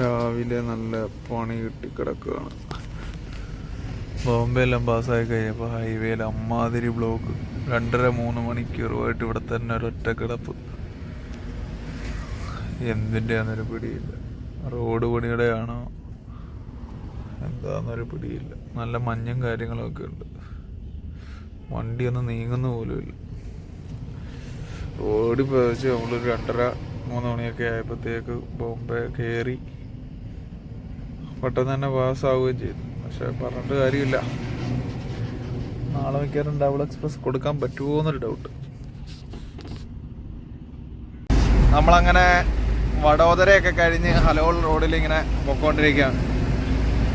രാവിലെ നല്ല പണി കിട്ടി കിടക്കുകയാണ്. ബോംബെ എല്ലാം പാസ്സായി കഴിഞ്ഞപ്പോൾ ഹൈവേയിൽ അമ്മാതിരി ബ്ലോക്ക് രണ്ടര മൂന്ന് മണിക്കൂറുമായിട്ട് ഇവിടെ തന്നെ ഒരൊറ്റ കിടപ്പ്. എന്തിന്റെയാന്നൊരു പിടിയില്ല. റോഡ് പണിയുടെ ആണോ എന്താന്നൊരു പിടിയില്ല. നല്ല മഞ്ഞും കാര്യങ്ങളൊക്കെ ഉണ്ട്. വണ്ടിയൊന്നും നീങ്ങുന്ന പോലുമില്ല ഓടി പോയച്ച് നമ്മളൊരു രണ്ടര മൂന്ന് മണിയൊക്കെ ആയപ്പോഴത്തേക്ക് ബോംബെ കയറി പെട്ടെന്ന് തന്നെ പാസ്സാവുകയും ചെയ്തു. പക്ഷെ പറഞ്ഞിട്ട് കാര്യമില്ല. നാളെ മിക്കവാറും ഡബിൾ എക്സ്പ്രസ് കൊടുക്കാൻ പറ്റുമോ എന്നൊരു ഡൗട്ട് നമ്മളങ്ങനെ വടോദരയൊക്കെ കഴിഞ്ഞ് ഹലോൾ റോഡിൽ ഇങ്ങനെ പൊക്കോണ്ടിരിക്കുകയാണ്.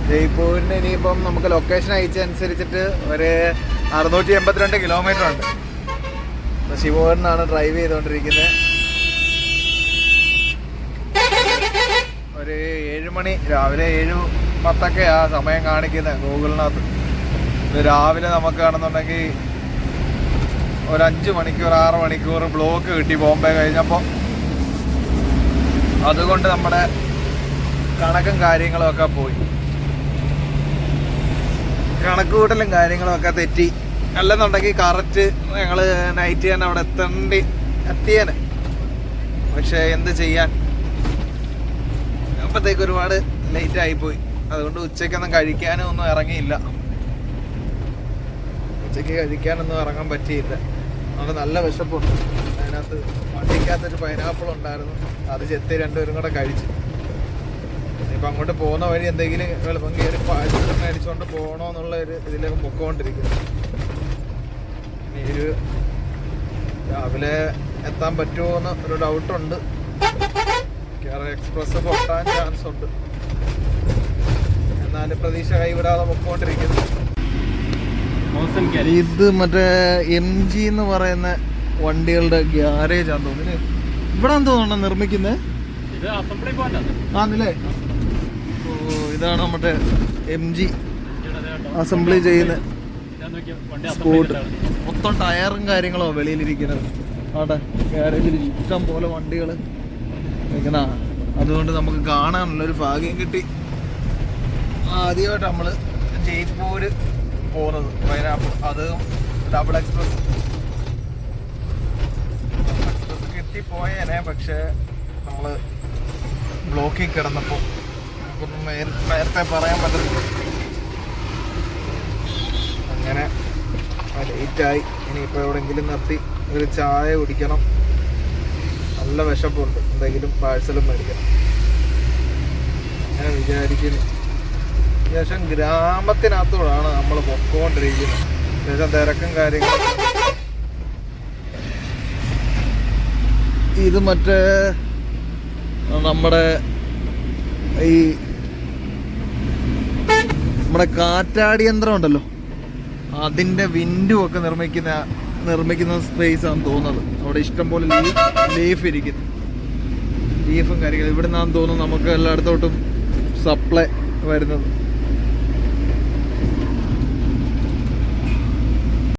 ജയ്പൂരിന് ഇനിയിപ്പം നമുക്ക് ലൊക്കേഷൻ അയച്ചനുസരിച്ചിട്ട് ഒരു അറുന്നൂറ്റി എൺപത്തിരണ്ട് കിലോമീറ്റർ ഉണ്ട്. ശിവോഹനാണ് ഡ്രൈവ് ചെയ്തുകൊണ്ടിരിക്കുന്നത് ഒരു ഏഴ് മണി രാവിലെ ഏഴ് പത്തൊക്കെ ആ സമയം കാണിക്കുന്നത് ഗൂഗിളിനകത്ത്. രാവിലെ നമുക്കാണെന്നുണ്ടെങ്കിൽ ഒരു അഞ്ച് മണിക്കൂർ ആറ് മണിക്കൂർ ബ്ലോക്ക് കിട്ടി ബോംബെ കഴിഞ്ഞപ്പോൾ അതുകൊണ്ട് നമ്മുടെ കണക്കും കാര്യങ്ങളും ഒക്കെ പോയി. കണക്ക് കൂട്ടലും കാര്യങ്ങളുമൊക്കെ തെറ്റി. അല്ലെന്നുണ്ടെങ്കിൽ കറക്റ്റ് ഞങ്ങൾ നൈറ്റ് തന്നെ അവിടെ എത്തേണ്ടി എത്തിയേനെ. പക്ഷെ എന്ത് ചെയ്യാൻ? അപ്പോഴത്തേക്ക് ഒരുപാട് ലേറ്റ് ആയിപ്പോയി അതുകൊണ്ട് ഉച്ചയ്ക്കൊന്നും കഴിക്കാനും ഒന്നും ഇറങ്ങിയില്ല. ഉച്ചയ്ക്ക് കഴിക്കാനൊന്നും ഇറങ്ങാൻ പറ്റിയില്ല. അതുകൊണ്ട് നല്ല വിശപ്പുണ്ട്. അതിനകത്ത് വണ്ടിക്കകത്തൊരു പൈനാപ്പിൾ ഉണ്ടായിരുന്നു. അത് ചെത്തി രണ്ടുപേരും കൂടെ കഴിച്ചു. ഇപ്പം അങ്ങോട്ട് പോകുന്ന വഴി എന്തെങ്കിലും എളുപ്പം കയറി പാഴ്സൽ മേടിച്ചുകൊണ്ട് പോകണമെന്നുള്ള ഒരു ഇതിലേക്ക് പൊക്കോണ്ടിരിക്കുന്നു. രാവിലെ എത്താൻ പറ്റുമോ എന്ന് ഒരു ഡൗട്ടുണ്ട് കേരള എക്സ്പ്രസ് പൊട്ടാൻ ചാൻസ് ഉണ്ട്. എന്നാലും പ്രതീക്ഷ കൈവിടാതെ പൊക്കോണ്ടിരിക്കുന്നു. ഇത് മറ്റേ എം ജി എന്ന് പറയുന്ന വണ്ടികളുടെ ഗ്യാരേജ് ആണ് തോന്നുന്നു ഇവിടെ എന്തോന്നാണ് നിർമ്മിക്കുന്നത് ആണല്ലേ? ഓ ഇതാണ് നമ്മുടെ എം ജി അസംബ്ലി ചെയ്യുന്ന അസംബ്ലി മൊത്തം ടയറും കാര്യങ്ങളോ വെളിയിലിരിക്കുന്നത്. ആട്ടെ ഗ്യാരേജിൽ ഇഷ്ടം പോലെ വണ്ടികൾ നിൽക്കുന്ന അതുകൊണ്ട് നമുക്ക് കാണാനുള്ളൊരു ഭാഗ്യം കിട്ടി. ആദ്യമായിട്ട് നമ്മൾ ജയ്പൂര് പോകുന്നത് വയനാട്. അത് ഡബിൾ എക്സ്പ്രസ്. എക്സ്പ്രസ് കിട്ടിപ്പോയേനെ പക്ഷേ നമ്മൾ ബ്ലോക്കിൽ കിടന്നപ്പോൾ നമുക്കൊന്നും നേര- നേരത്തെ പറയാൻ പറ്റത്തില്ല. അങ്ങനെ ലേറ്റായി ഇനിയിപ്പോൾ എവിടെയെങ്കിലും നിർത്തി ഒരു ചായ കുടിക്കണം. നല്ല വിശപ്പുണ്ട്. എന്തെങ്കിലും പാഴ്സലും മേടിക്കണം. ഞാൻ വിചാരിക്കുന്നു. ശേഷം ഗ്രാമത്തിനകത്തോടാണ് നമ്മൾ പൊക്കോണ്ടിരിക്കുന്നത്. ശേഷം തിരക്കും കാര്യങ്ങളും. ഇത് മറ്റേ നമ്മുടെ ഈ നമ്മുടെ കാറ്റാടി യന്ത്രം ഉണ്ടല്ലോ. അതിന്റെ വിൻഡും ഒക്കെ നിർമ്മിക്കുന്ന നിർമ്മിക്കുന്ന സ്പേസ് ആണെന്ന് തോന്നുന്നത്. അവിടെ ഇഷ്ടം പോലെ ലീഫ് ഇരിക്കുന്നു. ലീഫും കാര്യങ്ങളും. ഇവിടെ നിന്നാന്ന് തോന്നുന്നു നമുക്ക് എല്ലായിടത്തോട്ടും സപ്ലൈ വരുന്നത്.